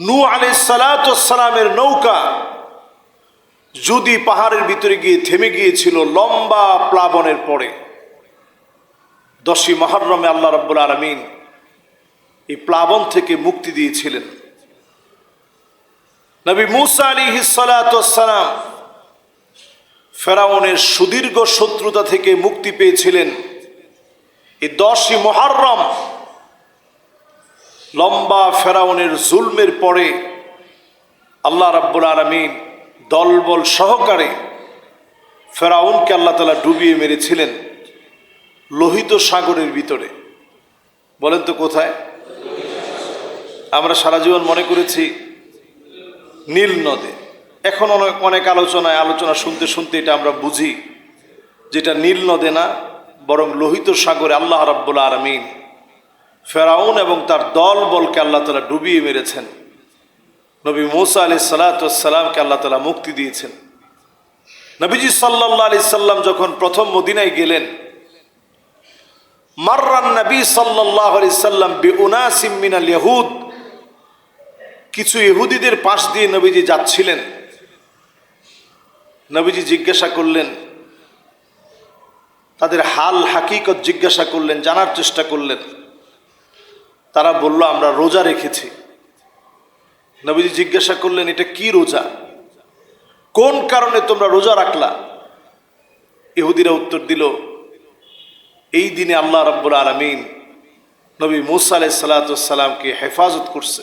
নু আলাই সালাতামের নৌকা যদি পাহাড়ের ভিতরে গিয়ে থেমে গিয়েছিল লম্বা প্লাবনের পরে। দশই মহরমে আল্লাহ রব্বুল আলমিন এই প্লাবন থেকে মুক্তি দিয়েছিলেন। নবী মুসা আলী হিসালাম ফেরাউনের সুদীর্ঘ শত্রুতা থেকে মুক্তি পেয়েছিলেন। এই দশই মহারম লম্বা ফেরাউনের জুলমের পরে আল্লাহ রাব্বুল আলমিন দলবল সহকারে ফেরাউনকে আল্লাহ তালা ডুবিয়ে মেরেছিলেন লোহিত সাগরের ভিতরে। বলেন তো কোথায়? আমরা সারা জীবন মনে করেছি নীল নদে। এখন অনেক অনেক আলোচনায় আলোচনা শুনতে শুনতে এটা আমরা বুঝি, যেটা নীল নদে না, বরং লোহিত সাগরে আল্লাহ রাব্বুল আলমিন ফেরাউন এবং তার দল বলকে আল্লাহ তালা ডুবিয়ে মেরেছেন। নবী মৌসা আলি সালাতামকে আল্লাহ তালা মুক্তি দিয়েছেন। নবীজি সাল্লাহ আলি সাল্লাম যখন প্রথম মদিনায় গেলেন মার্রান নবী সাল্লাহ আলি সাল্লাম বেউনাসিম মিনাল ইহুদ কিছু ইহুদিদের পাশ দিয়ে নবীজি যাচ্ছিলেন। নবীজি জিজ্ঞাসা করলেন, তাদের হাল হাকিকত জিজ্ঞাসা করলেন, জানার চেষ্টা করলেন। তারা বলল, আমরা রোজা রেখেছি। নবীজি জিজ্ঞাসা করলেন, এটা কি রোজা? কোন কারণে তোমরা রোজা রাখলা? ইহুদিরা উত্তর দিল, এই দিনে আল্লাহ রব্বুল আলমিন নবী মুসা আলাই সালাতামকে হেফাজত করছে।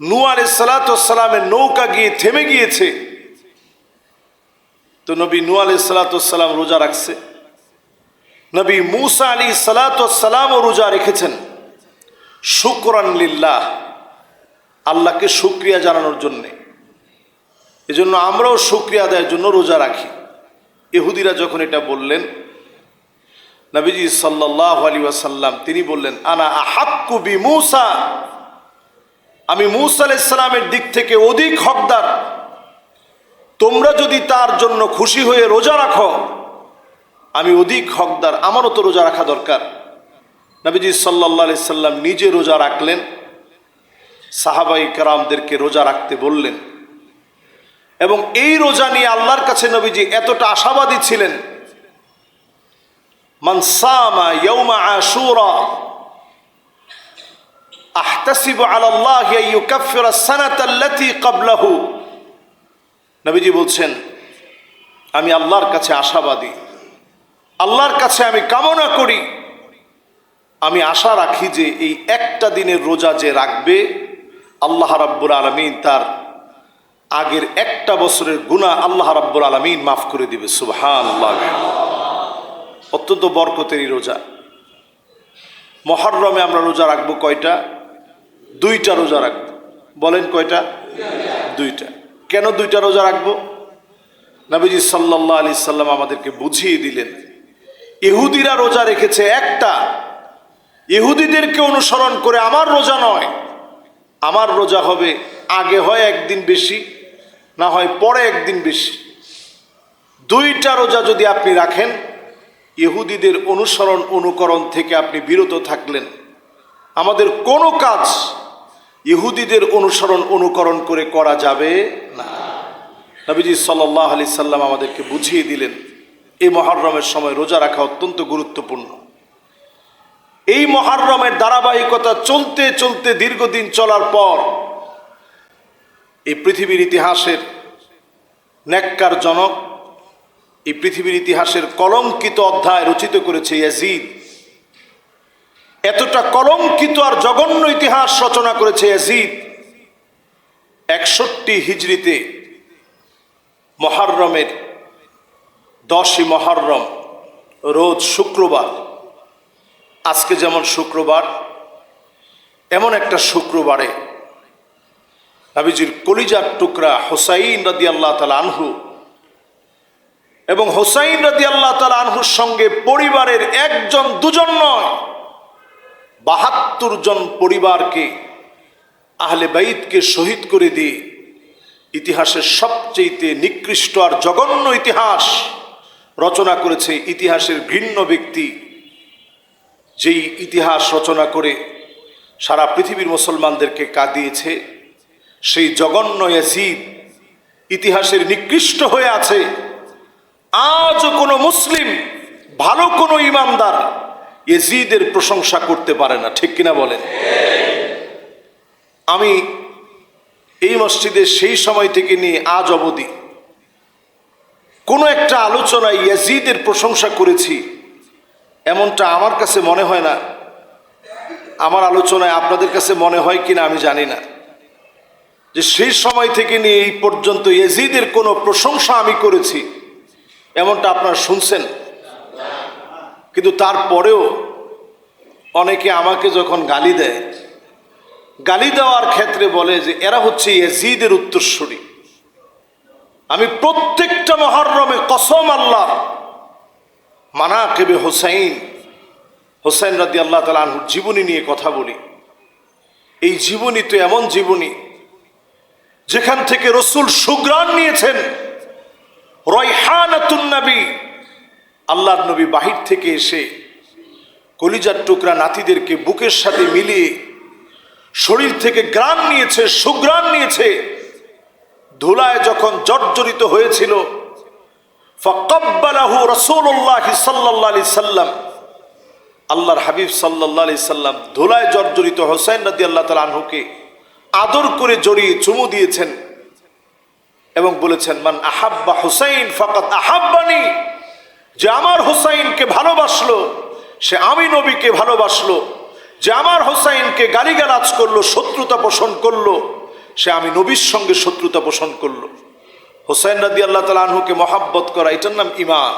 নু আলাই সালাতামের নৌকা গিয়ে থেমে গিয়েছে। তো নবী নু আলাই সালাতাম রোজা রাখছে। নবী মুসা আলী সালাতামও রোজা রেখেছেন। শুক্রান লিল্লাহ, আল্লাহকে শুক্রিয়া জানানোর জন্যে। এজন্য আমরাও শুক্রিয়া আদায়ের জন্য রোজা রাখি। ইহুদিরা যখন এটা বললেন, নবীজি সাল্লাহ আলী ওয়াসাল্লাম, তিনি বললেন, আনা আহাক্কু বি মুসা? আমি মুসা আলাইসালামের দিক থেকে অধিক হকদার। তোমরা যদি তার জন্য খুশি হয়ে রোজা রাখো আমি অধিক হকদার, আমারও তো রোজা রাখা দরকার। নবীজি সাল্লাহ আলি সাল্লাম নিজে রোজা রাখলেন। সাহাবাই কারামদেরকে রোজা রাখতে বললেন। এবং এই রোজা নিয়ে আল্লাহর কাছে নবীজি এতটা আশাবাদী ছিলেন। ইয়ৌমা সানাতাল্লাতি ক্বাবলাহু। নবীজি বলছেন, আমি আল্লাহর কাছে আশাবাদী। আল্লাহর কাছে আমি কামনা করি। আমি আশা রাখি যে এই একটা দিনের রোজা যে রাখবে, আল্লাহ রাব্বুল আলমিন তার আগের একটা বছরের গুণা আল্লাহ রাব্বুল আলমিন মাফ করে দিবে সুবহান অত্যন্ত বরকতেরই রোজা। মহরমে আমরা রোজা রাখব কয়টা? দুইটা রোজা রাখব। বলেন কয়টা? দুইটা। কেন দুইটা রোজা রাখব? নবীজি সাল্লাহ আলি সাল্লাম আমাদেরকে বুঝিয়ে দিলেন। ইহুদিরা রোজা রেখেছে একটা। ইহুদিদেরকে অনুসরণ করে আমার রোজা নয়। আমার রোজা হবে আগে হয় একদিন বেশি, না হয় পরে একদিন বেশি। দুইটা রোজা যদি আপনি রাখেন, ইহুদিদের অনুসরণ অনুকরণ থেকে আপনি বিরত থাকলেন। আমাদের কোনো কাজ ইহুদিদের অনুসরণ অনুকরণ করে করা যাবে না। নবীজি সাল্লাহ আলি সাল্লাম আমাদেরকে বুঝিয়ে দিলেন। এই মহারমের সময় রোজা রাখা অত্যন্ত গুরুত্বপূর্ণ। এই মহারমের ধারাবাহিকতা চলতে চলতে দীর্ঘদিন চলার পর এই পৃথিবীর ইতিহাসের ন্যাক্কার জনক, এই পৃথিবীর ইতিহাসের কলঙ্কিত অধ্যায় রচিত করেছে ইয়াজিদ। এতটা কলঙ্কিত আর জঘন্য ইতিহাস রচনা করেছে ইয়াজিদ। একষট্টি হিজড়িতে মহারমের দশই মহারম, রোজ শুক্রবার। আজকে যেমন শুক্রবার, এমন একটা শুক্রবারে নাবিজির কলিজার টুকরা হোসাইন রাদি আল্লাহ তালা আনহু এবং হোসাইন রাদি আল্লাহ তালা আনহুর সঙ্গে পরিবারের একজন, দুজন নয়, বাহাত্তর জন পরিবারকে, আহলে বাইদকে শহীদ করে দিয়ে ইতিহাসের সবচেয়েতে নিকৃষ্ট আর জঘন্য ইতিহাস রচনা করেছে ইতিহাসের ঘৃণ্য ব্যক্তি। যেই ইতিহাস রচনা করে সারা পৃথিবীর মুসলমানদেরকে কাঁদিয়েছে, সেই জঘন্য ইয়াজিদ ইতিহাসের নিকৃষ্ট হয়ে আছে। আজও কোনো মুসলিম, ভালো কোনো ইমানদার ইয়েজিদের প্রশংসা করতে পারে না, ঠিক কিনা বলেন? আমি এই মসজিদে সেই সময় থেকে নিয়ে আজ অবধি কোনো একটা আলোচনায় ইয়াজিদের প্রশংসা করেছি। এমনটা আমার কাছে মনে হয় না। আমার আলোচনায় আপনাদের কাছে মনে হয় কিনা আমি জানি না। যে সেই সময় থেকে নিয়ে এই পর্যন্ত ইয়াজিদের কোনো প্রশংসা আমি করেছি, এমনটা আপনারা শুনছেন? কিন্তু তারপরেও অনেকে আমাকে যখন গালি দেয়, গালি দেওয়ার ক্ষেত্রে বলে যে এরা হচ্ছে ইয়াজিদের উত্তরস্বরী আমি প্রত্যেকটা মহরমে কসম আল্লাহ মানা কেবে হোসাইন হোসাইন রাদি আল্লাহ তালা আনহুর জীবনী নিয়ে কথা বলি। এই জীবনী তো এমন জীবনী, যেখান থেকে রসুল সুগ্রাণ নিয়েছেন। রয়হানাতুন নবী, আল্লাহর নবী বাহির থেকে এসে কলিজার টুকরা নাতিদেরকে বুকের সাথে মিলিয়ে শরীর থেকে গ্রাম নিয়েছে, সুগ্রাণ নিয়েছে। ধুলায় যখন জর্জরিত হয়েছিল, ফকব্বালাহু রসুল্লাহ সাল্লাহ আলি সাল্লাম, আল্লাহর হাবিব সাল্লাহ সাল্লাম ধুলায় জর্জরিত হোসেন রাদি আল্লাহ তাল আনহুকে আদর করে জড়িয়ে চুমু দিয়েছেন এবং বলেছেন, মান আহাব্বা হুসাইন ফাকাত আহাব্বানি। যে আমার হুসাইনকে ভালোবাসলো, সে আমি নবীকে ভালোবাসলো, যে আমার হুসাইনকে গালিগালাজ করল, শত্রুতা পোষণ করল সে আমি নবীর সঙ্গে শত্রুতা পোষণ করল। হোসেন রাদি আল্লাহ তালা আনহুকে মহাব্বত করা, এটার নাম ইমান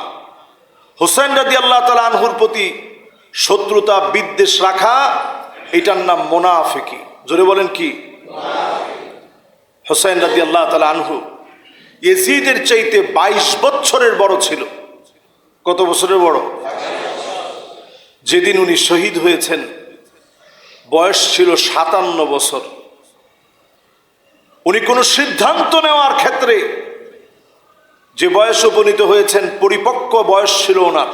হোসেন রাদি আল্লাহ তালা আনহুর প্রতি শত্রুতা, বিদ্বেষ রাখা, এটার নাম মোনাফেকি। জোরে বলেন কি? হোসেন রাদি আল্লাহ তালা আনহু ইয়েজিদের চাইতে বাইশ বছরের বড় ছিল। কত বছরের বড়? যেদিন উনি শহীদ হয়েছেন, বয়স ছিল সাতান্ন বছর। উনি কোনো সিদ্ধান্ত নেওয়ার ক্ষেত্রে যে বয়স উপনীত হয়েছেন, পরিপক্ক বয়স ছিল ওনার।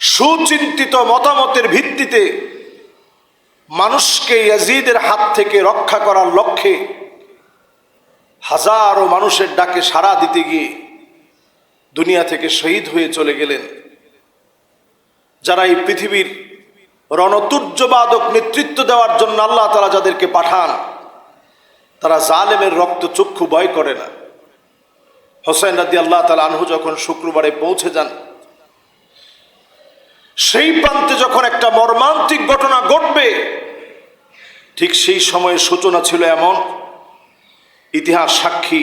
সুচিন্তিত মতামতের ভিত্তিতে মানুষকে ইয়াজিদের হাত থেকে রক্ষা করার লক্ষ্যে হাজারো মানুষের ডাকে সাড়া দিতে গিয়ে দুনিয়া থেকে শহীদ হয়ে চলে গেলেন। যারা এই পৃথিবীর রণতুর্যবাদক নেতৃত্ব দেওয়ার জন্য আল্লাহ তারা যাদেরকে পাঠান তারা জালেমের রক্ত চক্ষু ভয় করে না। হোসেন রাদি আল্লাহ তাল আনহু যখন শুক্রবারে পৌঁছে যান, সেই প্রান্তে যখন একটা মর্মান্তিক ঘটনা ঘটবে, ঠিক সেই সময়ের সূচনা ছিল এমন, ইতিহাস সাক্ষী,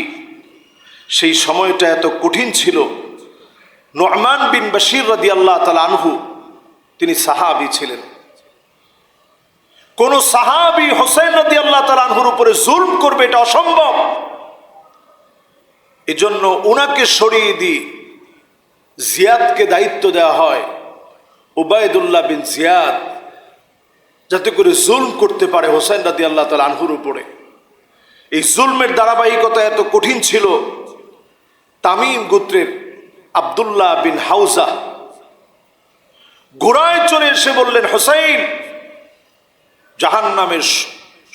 সেই সময়টা এত কঠিন ছিল। নোহমান বিন বশির রাদি আল্লাহ তাল আনহু, তিনি সাহাবি ছিলেন। কোন সাহাবি হোসেন রাদি আল্লাহ তালা আনহুর উপরে জুলম করবে, এটা অসম্ভব। এজন্য ওনাকে সরিয়ে দিয়ে জিয়াদকে দায়িত্ব দেওয়া হয় ওবায়দুল্লাহ বিন জিয়াদ, যাতে করে জুলম করতে পারে হোসেন রাদি আল্লাহ তালা আনহুর উপরে। এই জুলমের ধারাবাহিকতা এত কঠিন ছিল। তামিম গোত্রের আবদুল্লাহ বিন হাউজা ঘোড়ায় চলে এসে বললেন হোসাইন জাহান নামের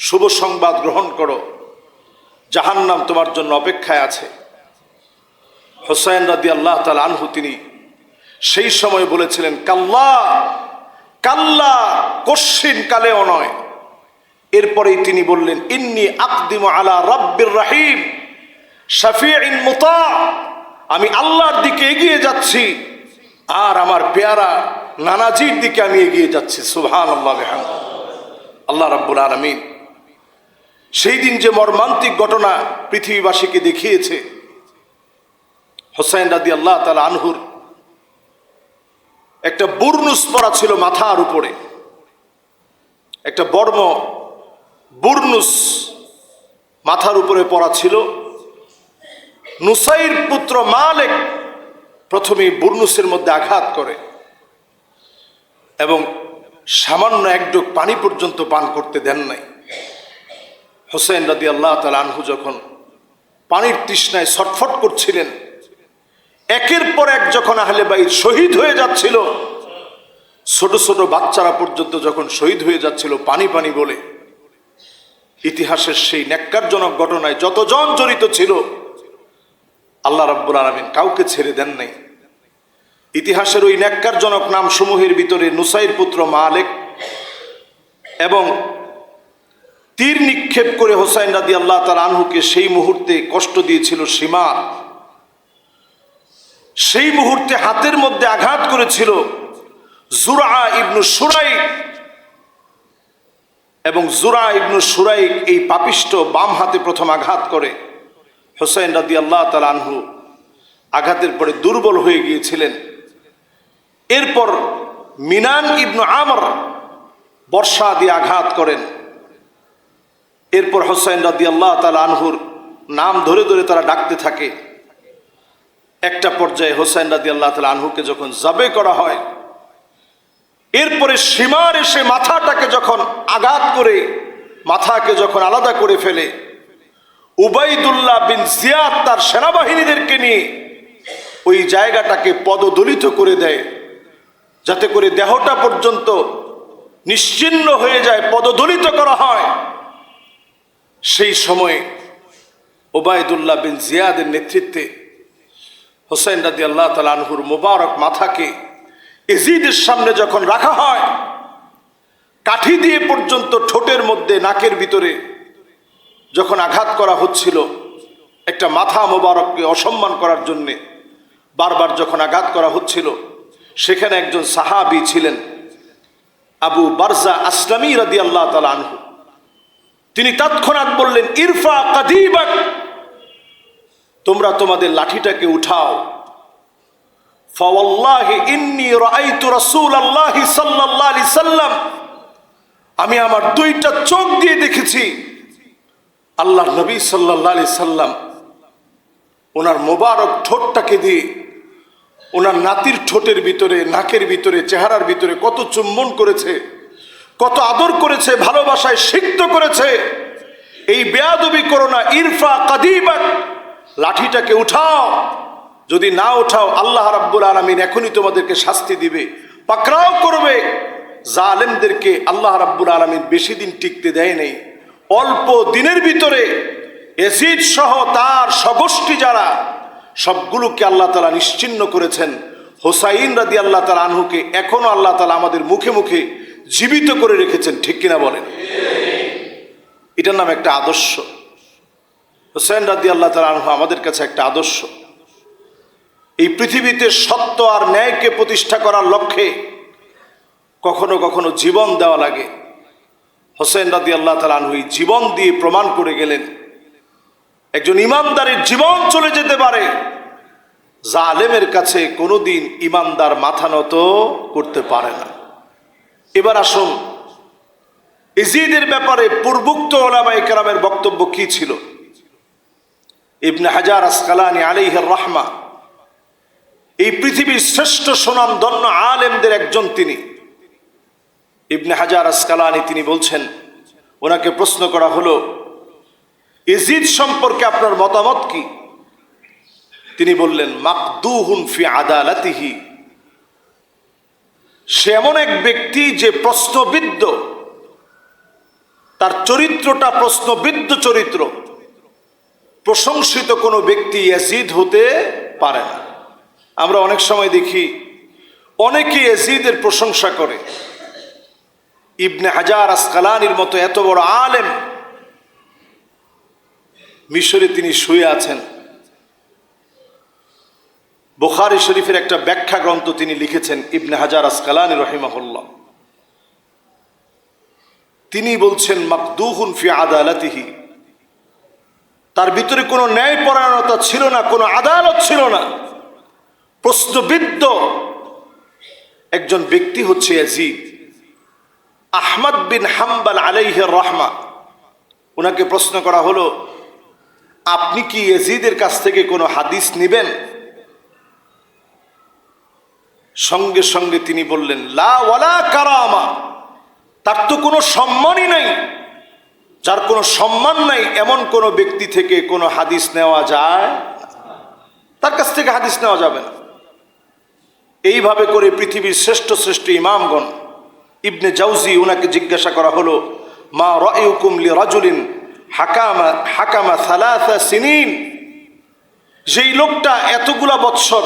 শুভ সংবাদ গ্রহণ করো। জাহান্নাম তোমার জন্য অপেক্ষায় আছে। হোসাইন রাদি আল্লাহ তাল আনহু তিনি সেই সময় বলেছিলেন, কাল্লা কাল্লা কশ্চিন কালেও নয়। এরপরেই তিনি বললেন, ইন্নি আকদিম আলা রব্বির রাহিম, শাফিঈন মুতা, আমি আল্লাহর দিকে এগিয়ে যাচ্ছি, আর আমার পেয়ারা নানাজির দিকে আমি এগিয়ে যাচ্ছি। সুহান আল্লাহ আল্লাহ রাব্বুল আলমিন সেই দিন যে মর্মান্তিক ঘটনা পৃথিবীবাসীকে দেখিয়েছে, হোসাইন রাদি আল্লাহ তালা আনহুর একটা বুর্নুস পরা ছিল মাথার উপরে। একটা বর্ম বুর্নুস মাথার উপরে পড়া ছিল। নুসাইর পুত্র মালেক প্রথমে বুর্নুসের মধ্যে আঘাত করে এবং সামান্য একডোক পানি পর্যন্ত পান করতে দেন নাই। হোসেন রাদি আল্লাহ তাল আনহু যখন পানির তৃষ্ণায় ছটফট করছিলেন, একের পর এক যখন আহলে বাইর শহীদ হয়ে যাচ্ছিল, ছোট ছোট বাচ্চারা পর্যন্ত যখন শহীদ হয়ে যাচ্ছিল পানি পানি বলে, ইতিহাসের সেই ন্যাক্কারজনক ঘটনায় যতজন জড়িত ছিল, আল্লাহ রাব্বুল আলমিন কাউকে ছেড়ে দেন নাই। ইতিহাসের ওই ন্যাক্কারজনক নাম সমূহের ভিতরে নুসাইর পুত্র মালেক এবং তীর নিক্ষেপ করে হোসাইন রাদি আল্লাহ তার আনহুকে সেই মুহূর্তে কষ্ট দিয়েছিল সীমা সেই মুহূর্তে হাতের মধ্যে আঘাত করেছিল জুরা ইবনু সুরাই এবং জুরা ইবনু সুরাইক এই পাপিষ্ট বাম হাতে প্রথম আঘাত করে। হোসাইন রাদি আল্লাহ তাল আনহু আঘাতের পরে দুর্বল হয়ে গিয়েছিলেন। এরপর মিনান ইবনু আমর বর্ষা দিয়ে আঘাত করেন। এরপর হোসাইন রাদি আল্লাহ তাল আনহুর নাম ধরে ধরে তারা ডাকতে থাকে। একটা পর্যায়ে হোসাইন রাদি আল্লাহ তাল আনহুকে যখন জাবে করা হয়, এরপরে সীমার এসে মাথাটাকে যখন আঘাত করে, মাথাকে যখন আলাদা করে ফেলে, উবাইদুল্লাহ বিন জিয়াদ তার সেনাবাহিনীদেরকে নিয়ে ওই জায়গাটাকে পদদলিত করে দেয়। যাতে করে দেহটা পর্যন্ত নিশ্চিন্ন হয়ে যায় পদদলিত করা হয়। সেই সময়ে ওবায়দুল্লাহ বিন জিয়াদের নেতৃত্বে হোসেন রাদি আল্লাহ তাল আনহুর মোবারক মাথাকে এজিদের সামনে যখন রাখা হয়, কাঠি দিয়ে পর্যন্ত ঠোঁটের মধ্যে নাকের ভিতরে যখন আঘাত করা হচ্ছিল, একটা মাথা মোবারককে অসম্মান করার জন্যে বারবার যখন আঘাত করা হচ্ছিল সেখানে একজন সাহাবি ছিলেন, আবু বারজা আসলামী রাদি আল্লাহ তাল আনহু। তিনি তৎক্ষণাৎ বললেন, ইরফা কাদিবাক, তোমরা তোমাদের লাঠিটাকে উঠাও। আমি আমার দুইটা চোখ দিয়ে দেখেছি। আল্লাহ নবী আলাইহি সাল্লাম, ওনার মোবারক ঠোঁটটাকে দিয়ে ওনার নাতির ঠোঁটের ভিতরে, নাকের ভিতরে, চেহারার ভিতরে কত চুম্বন করেছে, কত আদর করেছে, ভালোবাসায় সিক্ত করেছে। এই বেয়াদবি করো না, ইরফা কাদিবাক, লাঠিটাকে উঠাও। যদি না উঠাও, আল্লাহ রাব্বুল আলমিন এখনই তোমাদেরকে শাস্তি দিবে, পাকড়াও করবে। জালেমদেরকে আল্লাহ রাব্বুল আলমিন বেশি দিন টিকতে দেয় নেই। অল্প দিনের ভিতরে, এসিড সহ তার সমষ্টি যারা সবগুলোকে আল্লাহ তালা নিশ্চিন্ন করেছেন। হোসাইন রাদি আল্লাহ তালা আনহুকে এখনও আল্লাহ তালা আমাদের মুখে মুখে জীবিত করে রেখেছেন, ঠিক কিনা বলেন? এটার নাম একটা আদর্শ। হোসেন রাদি আল্লাহ তালা আনহু আমাদের কাছে একটা আদর্শ। এই পৃথিবীতে সত্য আর ন্যায়কে প্রতিষ্ঠা করার লক্ষ্যে কখনো কখনো জীবন দেওয়া লাগে। হোসেন রাদি আল্লাহ তালা আনহু জীবন দিয়ে প্রমাণ করে গেলেন। একজন ইমানদারের জীবন চলে যেতে পারে। জালেমের কাছে কোনোদিন ইমানদার মাথা নত করতে পারে না। এবার আসুন ইজিদের ব্যাপারে পূর্বোক্ত ওলামা ইকরামের বক্তব্য কি ছিল? ইবনে হাজার আসকালানি আলিহের রহমা, এই পৃথিবীর শ্রেষ্ঠ সুনাম ধন্য আলেমদের একজন তিনি। ইবনে হাজার আসকালানি তিনি বলছেন, ওনাকে প্রশ্ন করা হলো ইজিদ সম্পর্কে আপনার মতামত কি? তিনি বললেন, মাকদুহুন ফি আদালাতিহি। সে এমন এক ব্যক্তি যে প্রশ্নবিদ্ধ। তার চরিত্রটা প্রশ্নবিদ্ধ চরিত্র। প্রশংসিত কোনো ব্যক্তি ইয়াজিদ হতে পারে না। আমরা অনেক সময় দেখি, অনেকে এজিদের প্রশংসা করে। ইবনে হাজার আসকালানির মতো এত বড় আলেম মিশরে তিনি শুয়ে আছেন। বোখারি শরীফের একটা ব্যাখ্যা গ্রন্থ তিনি লিখেছেন, ইবনে হাজার আসকালানি রহিমাহুল্লাহ। তিনি বলছেন, মাকদুহুন ফি আদালাতিহি। তার ভিতরে কোনো ন্যায়পরায়ণতা ছিল না, কোনো আদালত ছিল না। প্রশ্নবিদ্ধ একজন ব্যক্তি হচ্ছে ইয়াজিদ। আহমদ বিন হাম্বাল আলাইহ রহমা। ওনাকে প্রশ্ন করা হলো আপনি কি এজিদের কাছ থেকে কোনো হাদিস নেবেন? সঙ্গে সঙ্গে তিনি বললেন, লা ওয়ালা কারামা। তার তো কোনো সম্মানই নাই। যার কোনো সম্মান নাই, এমন কোনো ব্যক্তি থেকে কোনো হাদিস নেওয়া যায়? তার কাছ থেকে হাদিস নেওয়া যাবে না। এইভাবে করে পৃথিবীর শ্রেষ্ঠ শ্রেষ্ঠ ইমামগণ, ইবনে জাউজি ওনাকে জিজ্ঞাসা করা হলো, মা রায়ুকুম লি রাজুলিন? হাকামা হাকামা সালাসা সিনিন। যেই লোকটা এতগুলা বৎসর,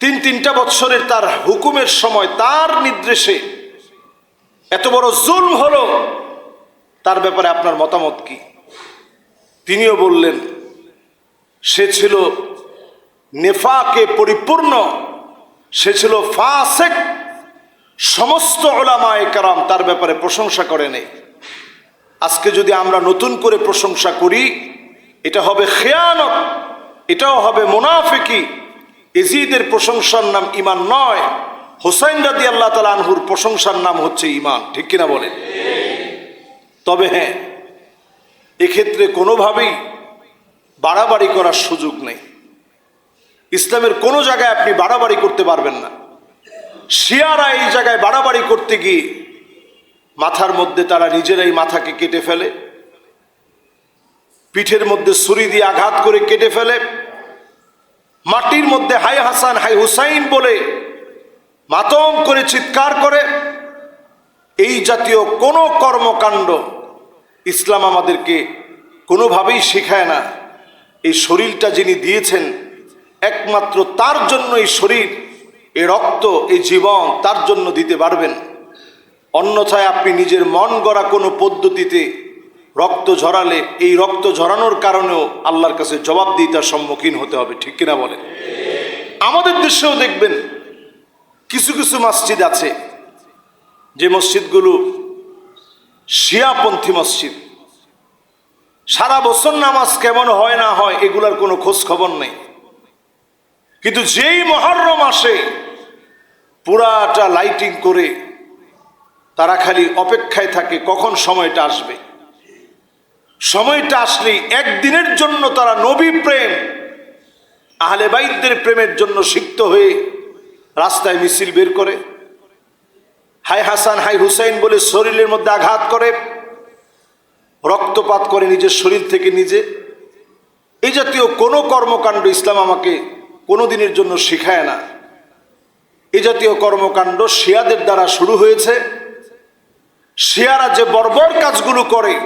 তিন তিনটা বৎসরের তার হুকুমের সময়, তার নির্দেশে এত বড় জুল হলো, তার ব্যাপারে আপনার মতামত কি? তিনিও বললেন, সে ছিল নেফাকে পরিপূর্ণ, সে ছিল ফাসেক। সমস্ত ওলামায় কারাম তার ব্যাপারে প্রশংসা করে নেই। আজকে যদি আমরা নতুন করে প্রশংসা করি, এটা হবে খেয়ানত, এটাও হবে মোনাফিকি। এজিদের প্রশংসার নাম ইমান নয়, হোসাইন রাদি আল্লাহ তালা আনহুর প্রশংসার নাম হচ্ছে ইমান ঠিক কিনা বলেন? তবে হ্যাঁ এক্ষেত্রে কোনোভাবেই বাড়াবাড়ি করার সুযোগ নেই। ইসলামের কোনো জায়গায় আপনি বাড়াবাড়ি করতে পারবেন না। শিয়ারা এই জায়গায় বাড়াবাড়ি করতে গিয়ে মাথার মধ্যে তারা নিজেরাই মাথাকে কেটে ফেলে। পিঠের মধ্যে ছুরি দিয়ে আঘাত করে কেটে ফেলে। মাটির মধ্যে হাই হাসান, হাই হুসাইন বলে মাতম করে চিৎকার করে। এই জাতীয় কোনো কর্মকাণ্ড ইসলাম আমাদেরকে কোনোভাবেই শেখায় না। এই শরীরটা যিনি দিয়েছেন, একমাত্র তার জন্য এই শরীর এ রক্ত, এই জীবন তার জন্য দিতে পারবেন। অন্যথায় আপনি নিজের মন গড়া কোনো পদ্ধতিতে রক্ত ঝরালে এই রক্ত ঝরানোর কারণেও আল্লাহর কাছে জবাবদিহিতার সম্মুখীন হতে হবে, ঠিক কিনা বলেন? আমাদের দেশেও দেখবেন কিছু কিছু মসজিদ আছে, যে মসজিদগুলো শিয়াপন্থী মসজিদ। সারা বছর নামাজ কেমন হয় না হয় এগুলার কোনো খোঁজ খবর নেই। কিন্তু যেই মহরম আসে, পুরাটা লাইটিং করে তারা খালি অপেক্ষায় থাকে কখন সময়টা আসবে। সময়টা আসলেই একদিনের জন্য তারা নবী প্রেম, আহলে বাইদদের প্রেমের জন্য সিক্ত হয়ে রাস্তায় মিছিল বের করে। হাই হাসান, হাই হুসাইন বলে শরীরের মধ্যে আঘাত করে, রক্তপাত করে নিজের শরীর থেকে নিজে। এই জাতীয় কোনো কর্মকাণ্ড ইসলাম আমাকে কোনো দিনের জন্য শেখায় না। এই জাতীয় কর্মকাণ্ড শিয়াদের দ্বারা শুরু হয়েছে। শিয়ারা যে বর্বর কাজগুলো করে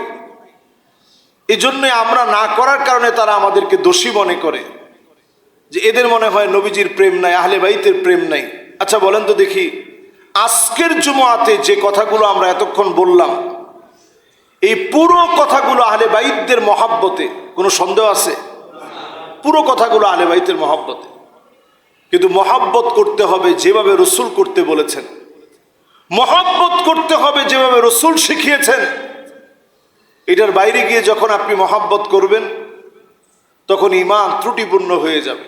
এই জন্যে আমরা না করার কারণে তারা আমাদেরকে দোষী মনে করে। যে এদের মনে হয় নবীজির প্রেম নাই, আহলে বাইতের প্রেম নাই। আচ্ছা বলেন তো দেখি, আজকের জুমাতে যে কথাগুলো আমরা এতক্ষণ বললাম, এই পুরো কথাগুলো আহলে বাইতদের মহাব্বতে, কোনো সন্দেহ আছে? পুরো কথাগুলো আহলে বাইতের মহাব্বতে। কিন্তু মহাব্বত করতে হবে যেভাবে রসুল করতে বলেছেন। মহাব্বত করতে হবে যেভাবে রসুল শিখিয়েছেন। এটার বাইরে গিয়ে যখন আপনি মহাব্বত করবেন, তখন ইমান ত্রুটিপূর্ণ হয়ে যাবে।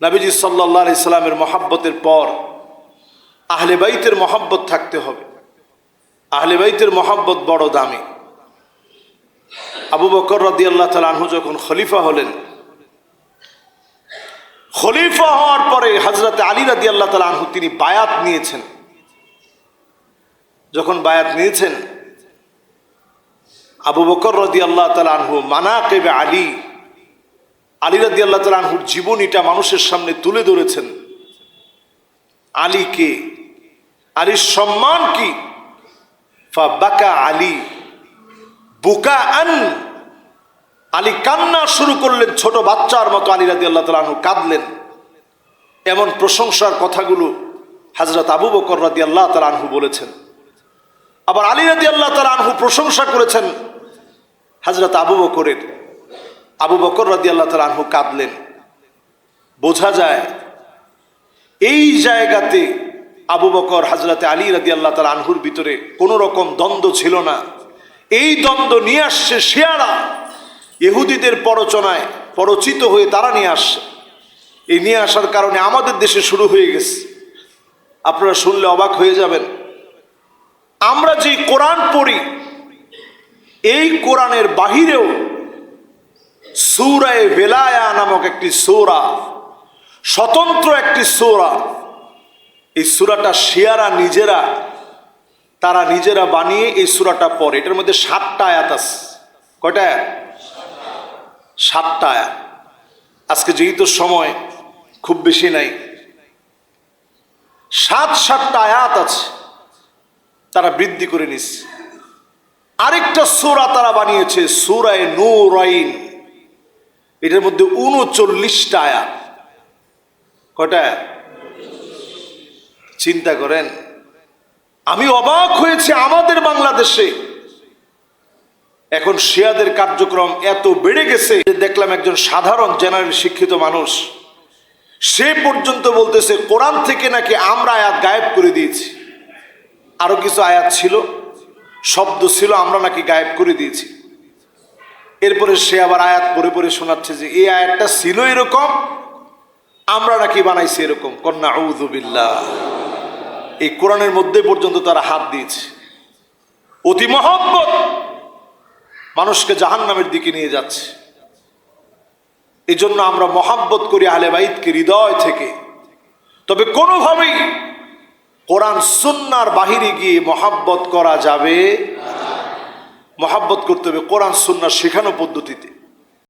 নাবিজি সাল্লাহ ইসলামের মহাব্বতের পর আহলে বাইতের মহাব্বত থাকতে হবে। আহলে বাইতের মহাব্বত বড় দামি। আবু বকর রদি আল্লাহ তালু যখন খলিফা হলেন, খলিফা হওয়ার পরে হজরত আলী রাদি আল্লাহ তালু তিনি বায়াত নিয়েছেন। যখন বায়াত নিয়েছেন, আবু বকর রদি আল্লাহ তালু মানা কেবে আলী আলী রাদি আল্লাহ তালুর জীবনীটা মানুষের সামনে তুলে ধরেছেন। আলী কে আলীর সম্মান কি? বাকা আলী বুকা আন আলী কান্না শুরু করলেন, ছোট বাচ্চার মতো আলী রাদি আল্লাহ তালু কাঁদলেন। এমন প্রশংসার কথাগুলো হাজরত আবু বকর রাদি আল্লাহ তালহু বলেছেন। আবার আলী রাদি আল্লাহ আনহু প্রশংসা করেছেন হাজরত আবু বকরের। আবু বকর রাদি আল্লাহ তালা আনহু কাঁদলেন। বোঝা যায় এই জায়গাতে আবু বকর হাজরতে আলী রাদি আল্লাহ তাল আনহুর ভিতরে কোনো রকম দ্বন্দ্ব ছিল না। এই দ্বন্দ্ব নিয়ে আসছে শিয়ারা। ইহুদিদের পরচনায় পরচিত হয়ে তারা নিয়ে আসছে। এই নিয়ে আসার কারণে আমাদের দেশে শুরু হয়ে গেছে। আপনারা শুনলে অবাক হয়ে যাবেন। আমরা যে কোরআন পড়ি, এই কোরআনের বাহিরেও সৌরায় বেলায়া নামক একটি সৌরা, স্বতন্ত্র একটি সৌরা, এই সুরাটা শিয়ারা নিজেরা, তারা নিজেরা বানিয়ে এই সুরাটা পড়ে। এটার মধ্যে সাতটা আয়াত আছে। কয়টা আয়াত? সাতটা আয়াত। আজকে যেহেতু সময় খুব বেশি নাই, সাত সাতটা আয়াত আছে। তারা বৃদ্ধি করে নিচ্ছে আরেকটা সোরা তারা বানিয়েছে, সুরায় নূরাইন। এটার মধ্যে উনচল্লিশটা আয়াত। কটা চিন্তা করেন, আমি অবাক হয়েছে আমাদের বাংলাদেশে। এখন শিয়াদের কার্যক্রম এত বেড়ে গেছে দেখলাম একজন সাধারণ জেনারেল শিক্ষিত মানুষ, সে পর্যন্ত বলতেছে, কোরআন থেকে নাকি আমরা আয়াত গায়েব করে দিয়েছি। আরও কিছু আয়াত ছিল, শব্দ ছিল, আমরা নাকি গায়েব করে দিয়েছি। এরপরে সে আবার আয়াত পরে পরে শোনাচ্ছে যে, এই আয়াতটা ছিল এরকম, আমরা নাকি বানাইছি এরকম। কন্যা উজুবিল্লাহ এই কোরআনের মধ্যে পর্যন্ত তারা হাত দিয়েছে। অতি মহব্বত মানুষকে জাহান্নামের দিকে নিয়ে যাচ্ছে। এই জন্য আমরা মহাব্বত করি আলে বাইদকে হৃদয় থেকে। তবে কোনোভাবেই কোরআন সুন্নার বাহিরে গিয়ে মহাব্বত করা যাবে। মহাব্বত করতে হবে কোরআন সুন্নার শেখানো পদ্ধতিতে।